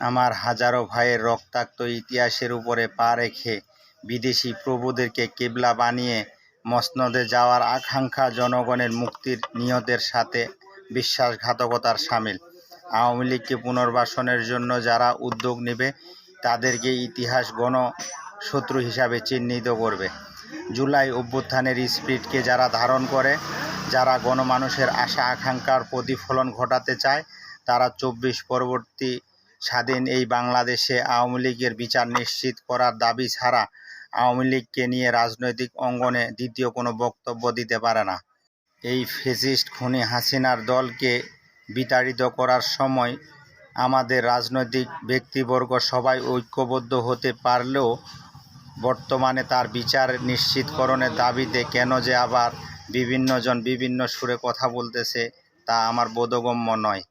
আমার হাজারো ভাইয়ের রক্তাক্ত ইতিহাসের উপরে পা রেখে বিদেশি প্রভুদেরকে কেবলা বানিয়ে মসনদে যাওয়ার আকাঙ্ক্ষা জনগণের মুক্তির নিয়তের সাথে বিশ্বাসঘাতকতার সামিল। আওয়ামী লীগকে পুনর্বাসনের জন্য যারা উদ্যোগ নেবে, তাদেরকে ইতিহাস গণ শত্রু হিসাবে চিহ্নিত করবে। জুলাই অভ্যুত্থানের স্পিরিটকে যারা ধারণ করে, যারা গণমানুষের আশা আকাঙ্ক্ষার প্রতিফলন ঘটাতে চায়, তারা চব্বিশ পরবর্তী স্বাধীন এই বাংলাদেশে আওয়ামী লীগের বিচার নিশ্চিত করার দাবি ছাড়া আওয়ামী লীগকে নিয়ে রাজনৈতিক অঙ্গনে দ্বিতীয় কোনো বক্তব্য দিতে পারে না। এই ফেসিস্ট খুনি হাসিনার দলকে বিতাড়িত করার সময় আমাদের রাজনৈতিক ব্যক্তিবর্গ সবাই ঐক্যবদ্ধ হতে পারলেও বর্তমানে তার বিচার নিশ্চিতকরণের দাবিতে কেন যে আবার বিভিন্নজন বিভিন্ন সুরে কথা বলতেছে তা আমার বোধগম্য নয়।